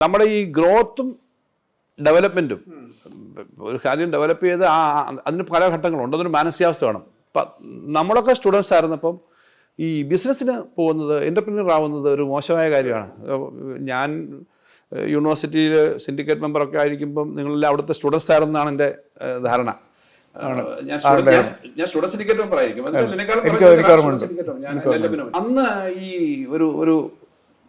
നമ്മുടെ ഈ ഗ്രോത്തും ഡെവലപ്മെന്റും ഒരു കാര്യം ഡെവലപ്പ് ചെയ്ത് ആ ആ- അതിന് പല ഘട്ടങ്ങളുണ്ട്. അതൊരു മാനസികാവസ്ഥ വേണം. ഇപ്പം നമ്മളൊക്കെ സ്റ്റുഡൻസ് ആയിരുന്നപ്പം ഈ ബിസിനസ്സിന് പോകുന്നത് എന്റർപ്രീനർ ആവുന്നത് ഒരു മോശമായ കാര്യമാണ്. ഞാൻ യൂണിവേഴ്സിറ്റിയിൽ സിൻഡിക്കേറ്റ് മെമ്പറൊക്കെ ആയിരിക്കുമ്പം നിങ്ങളെല്ലാം അവിടുത്തെ സ്റ്റുഡൻസ് ആയിരുന്നാണ് എന്റെ ധാരണ. ഞാൻ സ്റ്റുഡൻസ് സിൻഡിക്കേറ്റ് മെമ്പർ ആയിരിക്കും. അന്ന് ഈ ഒരു ഒരു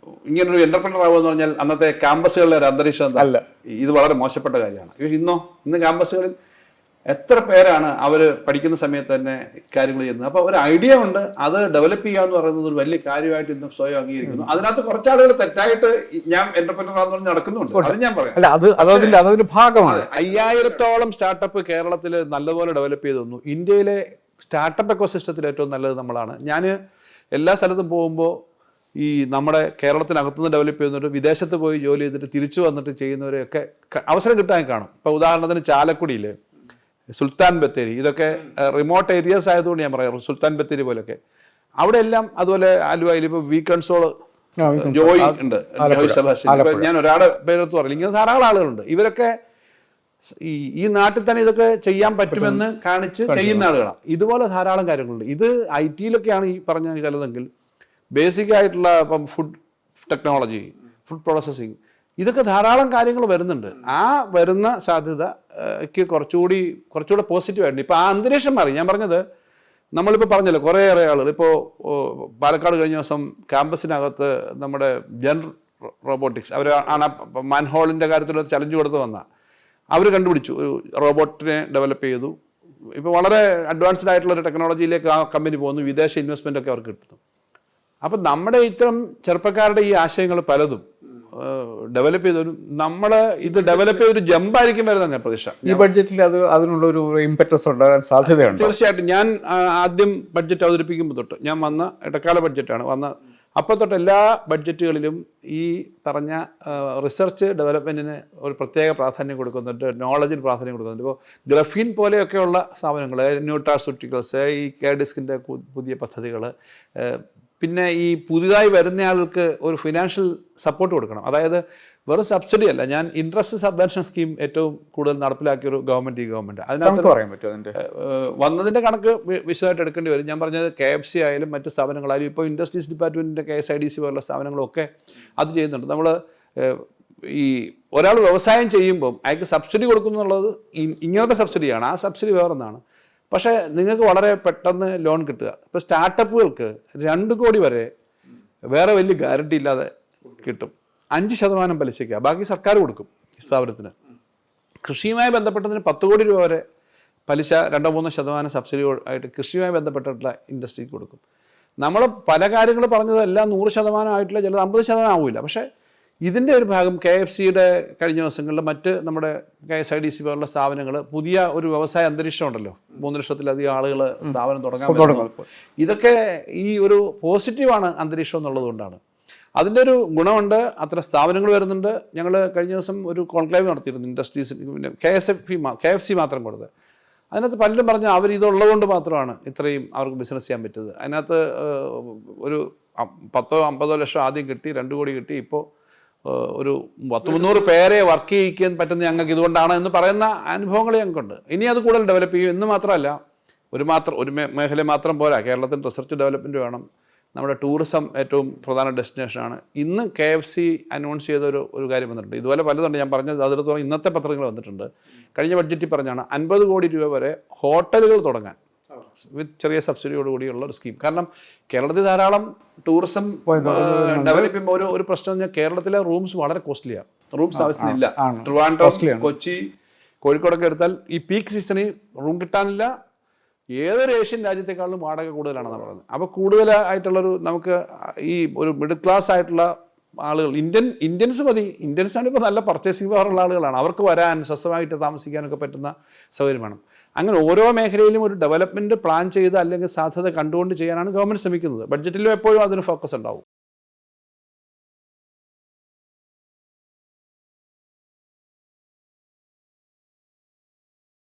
ഇങ്ങനൊരു എന്റർപ്രണർ ആവുക എന്ന് പറഞ്ഞാൽ അന്നത്തെ ക്യാമ്പസുകളിലെ ഒരു അന്തരീക്ഷം എന്താ? അല്ല. ഇത് വളരെ മോശപ്പെട്ട കാര്യമാണ്. ഇന്നോ ഇന്ന് ക്യാമ്പസുകളിൽ എത്ര പേരാണ് അവർ പഠിക്കുന്ന സമയത്ത് തന്നെ കാര്യങ്ങൾ ചെയ്യുന്നത്? അപ്പൊ ഒരു ഐഡിയ ഉണ്ട് അത് ഡെവലപ്പ് ചെയ്യുക എന്ന് പറയുന്നത് ഒരു വലിയ കാര്യമായിട്ട് ഇന്ന് സ്വയം അംഗീകരിക്കുന്നു. അതിനകത്ത് കുറച്ചാളുകൾ തെറ്റായിട്ട് ഞാൻ എന്റർപ്രണർ ആണെന്ന് പറഞ്ഞ് നടക്കുന്നുണ്ട്. അത് ഞാൻ പറയാം. ഭാഗമാണ്. അയ്യായിരത്തോളം സ്റ്റാർട്ടപ്പ് കേരളത്തിൽ നല്ലപോലെ ഡെവലപ്പ് ചെയ്തു തന്നു. ഇന്ത്യയിലെ സ്റ്റാർട്ടപ്പ് എക്കോസിസ്റ്റത്തിൽ ഏറ്റവും നല്ലത് നമ്മളാണ്. ഞാൻ എല്ലാ സ്ഥലത്തും പോകുമ്പോൾ ഈ നമ്മുടെ കേരളത്തിനകത്തുനിന്ന് ഡെവലപ്പ് ചെയ്യുന്നവർ വിദേശത്ത് പോയി ജോലി ചെയ്തിട്ട് തിരിച്ചു വന്നിട്ട് ചെയ്യുന്നവരെയൊക്കെ അവസരം കിട്ടാൻ കാണും. ഇപ്പോൾ ഉദാഹരണത്തിന് ചാലക്കുടിയിൽ സുൽത്താൻ ബത്തേരി ഇതൊക്കെ റിമോട്ട് ഏരിയാസ് ആയതുകൊണ്ട് ഞാൻ പറയാം സുൽത്താൻ ബത്തേരി പോലൊക്കെ അവിടെ എല്ലാം അതുപോലെ ആലുവയിൽ ഇപ്പോൾ വി കൺസോൾ ജോയി ഉണ്ട്. ജോയ് സെബാസ്റ്റ്യൻ. ഞാൻ ഒരാളുടെ പേരെടുത്ത് പറയില്ല ഇങ്ങനെ ധാരാളം ആളുകളുണ്ട്. ഇവരൊക്കെ ഈ ഈ നാട്ടിൽ തന്നെ ഇതൊക്കെ ചെയ്യാൻ പറ്റുമെന്ന് കാണിച്ച് ചെയ്യുന്ന ആളുകളാണ് ഇതുപോലെ ധാരാളം കാര്യങ്ങളുണ്ട്. ഇത് ഐ ടിയിലൊക്കെയാണ് ഈ പറഞ്ഞ ചിലതെങ്കിൽ ബേസിക് ആയിട്ടുള്ള ഇപ്പം ഫുഡ് ടെക്നോളജി ഫുഡ് പ്രോസസ്സിങ് ഇതൊക്കെ ധാരാളം കാര്യങ്ങൾ വരുന്നുണ്ട്. ആ വരുന്ന സാധ്യതയ്ക്ക് കുറച്ചുകൂടി കുറച്ചുകൂടെ പോസിറ്റീവ് ഇപ്പോൾ ഇപ്പം ആ അന്തരീക്ഷം മാറി. ഞാൻ പറഞ്ഞത് നമ്മളിപ്പോൾ പറഞ്ഞല്ലോ കുറേയേറെ ആളുകൾ. ഇപ്പോൾ പാലക്കാട് കഴിഞ്ഞ ദിവസം ക്യാമ്പസിനകത്ത് നമ്മുടെ ജനറൽ റോബോട്ടിക്സ് അവർ ആണ് മാൻഹോളിന്റെ കാര്യത്തിൽ ചലഞ്ച് കൊടുത്ത് വന്ന. അവർ കണ്ടുപിടിച്ചു. ഒരു റോബോട്ടിനെ ഡെവലപ്പ് ചെയ്തു. ഇപ്പോൾ വളരെ അഡ്വാൻസ്ഡ് ആയിട്ടുള്ള ഒരു ടെക്നോളജിയിലേക്ക് ആ കമ്പനി പോകുന്നു. വിദേശ ഇൻവെസ്റ്റ്മെന്റ് ഒക്കെ അവർക്ക് കിട്ടുന്നു. അപ്പം നമ്മുടെ ഇത്തരം ചെറുപ്പക്കാരുടെ ഈ ആശയങ്ങൾ പലതും ഡെവലപ്പ് ചെയ്തൊരു നമ്മൾ ഇത് ഡെവലപ്പ് ചെയ്തൊരു ജമ്പായിരിക്കും വരുന്ന പ്രതീക്ഷ. ഈ ബഡ്ജറ്റിൽ അത് അതിനുള്ള ഒരു ഇമ്പറ്റസ് ഉണ്ടാകാൻ സാധ്യതയുണ്ട്? തീർച്ചയായിട്ടും. ഞാൻ ആദ്യം ബഡ്ജറ്റ് അവതരിപ്പിക്കുമ്പോൾ തൊട്ട് ഞാൻ വന്ന ഇടക്കാല ബഡ്ജറ്റാണ് വന്ന അപ്പോൾ തൊട്ട് എല്ലാ ബഡ്ജറ്റുകളിലും ഈ പറഞ്ഞ റിസർച്ച് ഡെവലപ്മെന്റിന് ഒരു പ്രത്യേക പ്രാധാന്യം കൊടുക്കുന്നുണ്ട് നോളജിന് പ്രാധാന്യം കൊടുക്കുന്നുണ്ട്. ഇപ്പോൾ ഗ്രഫീൻ പോലെയൊക്കെയുള്ള സ്ഥാപനങ്ങൾ ന്യൂട്രാസ്യൂട്ടിക്കൽസ് ഈ കെയർ ഡിസ്കിന്റെ പുതിയ പദ്ധതികൾ പിന്നെ ഈ പുതുതായി വരുന്ന ആൾക്ക് ഒരു ഫിനാൻഷ്യൽ സപ്പോർട്ട് കൊടുക്കണം. അതായത് വെറും സബ്സിഡി അല്ല ഞാൻ ഇൻട്രസ്റ്റ് സബ്വെൻഷൻ സ്കീം ഏറ്റവും കൂടുതൽ നടപ്പിലാക്കിയ ഒരു ഗവൺമെന്റ് ഈ ഗവൺമെന്റ് അതിനകത്ത് പറയാൻ പറ്റുമോ വന്നതിന്റെ കണക്ക് വിശദമായിട്ട് എടുക്കേണ്ടി വരും. ഞാൻ പറഞ്ഞത് കെ എഫ് സി ആയാലും മറ്റ് സ്ഥാപനങ്ങളായാലും ഇപ്പോൾ ഇൻഡസ്ട്രീസ് ഡിപ്പാർട്ട്മെന്റിന്റെ K S I D C പോലുള്ള സ്ഥാപനങ്ങളൊക്കെ അത് ചെയ്യുന്നുണ്ട്. നമ്മൾ ഈ ഒരാൾ വ്യവസായം ചെയ്യുമ്പോൾ അയാൾക്ക് സബ്സിഡി കൊടുക്കുന്നു എന്നുള്ളത് ഇങ്ങനത്തെ സബ്സിഡിയാണ് ആ സബ്സിഡി വേറൊന്നാണ്. പക്ഷേ നിങ്ങൾക്ക് വളരെ പെട്ടെന്ന് ലോൺ കിട്ടുക. ഇപ്പോൾ സ്റ്റാർട്ടപ്പുകൾക്ക് രണ്ട് കോടി വരെ വേറെ വലിയ ഗ്യാരണ്ടി ഇല്ലാതെ കിട്ടും. അഞ്ച് ശതമാനം പലിശയ്ക്ക്. ബാക്കി സർക്കാർ കൊടുക്കും സ്ഥാപനത്തിന്. കൃഷിയുമായി ബന്ധപ്പെട്ടതിന് പത്ത് കോടി രൂപ വരെ പലിശ രണ്ടോ മൂന്നോ ശതമാനം സബ്സിഡി ആയിട്ട് കൃഷിയുമായി ബന്ധപ്പെട്ടിട്ടുള്ള ഇൻഡസ്ട്രിക്ക് കൊടുക്കും. നമ്മൾ പല കാര്യങ്ങൾ പറഞ്ഞത് എല്ലാം നൂറ് ശതമാനം ആയിട്ടില്ല ചിലത് അമ്പത് ശതമാനം ആവില്ല പക്ഷേ ഇതിന്റെ ഒരു ഭാഗം കെ എഫ് സിയുടെ കഴിഞ്ഞ ദിവസങ്ങളിൽ മറ്റ് നമ്മുടെ K S I D C പോലുള്ള സ്ഥാപനങ്ങൾ പുതിയ ഒരു വ്യവസായ അന്തരീക്ഷം ഉണ്ടല്ലോ. മൂന്ന് ലക്ഷത്തിലധികം ആളുകൾ സ്ഥാപനം തുടങ്ങാൻ തുടങ്ങും. ഇതൊക്കെ ഈ ഒരു പോസിറ്റീവാണ് അന്തരീക്ഷം എന്നുള്ളത് കൊണ്ടാണ്. അതിന്റെ ഒരു ഗുണമുണ്ട് അത്ര സ്ഥാപനങ്ങൾ വരുന്നുണ്ട്. ഞങ്ങൾ കഴിഞ്ഞ ദിവസം ഒരു കോൺക്ലേവ് നടത്തിയിരുന്നു ഇൻഡസ്ട്രീസ് പിന്നെ K S F K F C മാത്രം കൊടുത്ത്. അതിനകത്ത് പലരും പറഞ്ഞു അവർ ഇതുള്ളതുകൊണ്ട് മാത്രമാണ് ഇത്രയും അവർക്ക് ബിസിനസ് ചെയ്യാൻ പറ്റിയത്. അതിനകത്ത് ഒരു പത്തോ അമ്പതോ ലക്ഷം ആദ്യം കിട്ടി രണ്ട് കോടി കിട്ടി. ഇപ്പോൾ ഒരു പത്ത് മുന്നൂറ് പേരെ വർക്ക് ചെയ്യിക്കാൻ പറ്റുന്ന ഞങ്ങൾക്ക് ഇതുകൊണ്ടാണ് എന്ന് പറയുന്ന അനുഭവങ്ങൾ ഞങ്ങൾക്കുണ്ട്. ഇനി അത് കൂടുതൽ ഡെവലപ്പ് ചെയ്യും. എന്ന് മാത്രമല്ല ഒരു മാത്രം ഒരു മേഖല മാത്രം പോരാ. കേരളത്തിൽ റിസർച്ച് ഡെവലപ്മെന്റ് വേണം. നമ്മുടെ ടൂറിസം ഏറ്റവും പ്രധാന ഡെസ്റ്റിനേഷനാണ് ഇന്ന് കെ എഫ് സി അനൗൺസ് ചെയ്ത ഒരു ഒരു കാര്യം വന്നിട്ടുണ്ട്. ഇതുപോലെ പലതുണ്ട്. ഞാൻ പറഞ്ഞത് അതിലത്തോളം ഇന്നത്തെ പത്രങ്ങൾ വന്നിട്ടുണ്ട്. കഴിഞ്ഞ ബഡ്ജറ്റിൽ പറഞ്ഞാണ് അൻപത് കോടി രൂപ വരെ ഹോട്ടലുകൾ തുടങ്ങാൻ. വിത്ത് ചെറിയ സബ്സിഡിയോട് കൂടിയുള്ള ഒരു സ്കീം. കാരണം കേരളത്തിൽ ധാരാളം ടൂറിസം ഡെവലപ്പ് ചെയ്യുമ്പോൾ ഒരു ഒരു പ്രശ്നം പറഞ്ഞാൽ കേരളത്തിലെ റൂംസ് വളരെ കോസ്റ്റ്ലിയാണ് റൂംസ് ആവശ്യമില്ല. ട്രിവാൻഡ്രം കൊച്ചി കോഴിക്കോടൊക്കെ എടുത്താൽ ഈ പീക്ക് സീസണിൽ റൂം കിട്ടാനില്ല. ഏതൊരു ഏഷ്യൻ രാജ്യത്തെക്കാളും വാടക കൂടുതലാണെന്ന് പറയുന്നത്. അപ്പോൾ കൂടുതലായിട്ടുള്ളൊരു നമുക്ക് ഈ ഒരു മിഡിൽ ക്ലാസ് ആയിട്ടുള്ള ആളുകൾ ഇന്ത്യൻ ഇന്ത്യൻസ് മതി. ഇന്ത്യൻസ് ആണ് ഇപ്പോൾ നല്ല പർച്ചേസിംഗ് പവർ ഉള്ള ആളുകളാണ്. അവർക്ക് വരാൻ സ്വസ്ഥമായിട്ട് താമസിക്കാനൊക്കെ പറ്റുന്ന സൗകര്യം വേണം. അങ്ങനെ ഓരോ മേഖലയിലും ഒരു ഡെവലപ്മെന്റ് പ്ലാൻ ചെയ്ത് അല്ലെങ്കിൽ സാധ്യത കണ്ടുകൊണ്ട് ചെയ്യാനാണ് ഗവൺമെന്റ് ശ്രമിക്കുന്നത്. ബഡ്ജറ്റിലും എപ്പോഴും അതിന് ഫോക്കസ് ഉണ്ടാവും.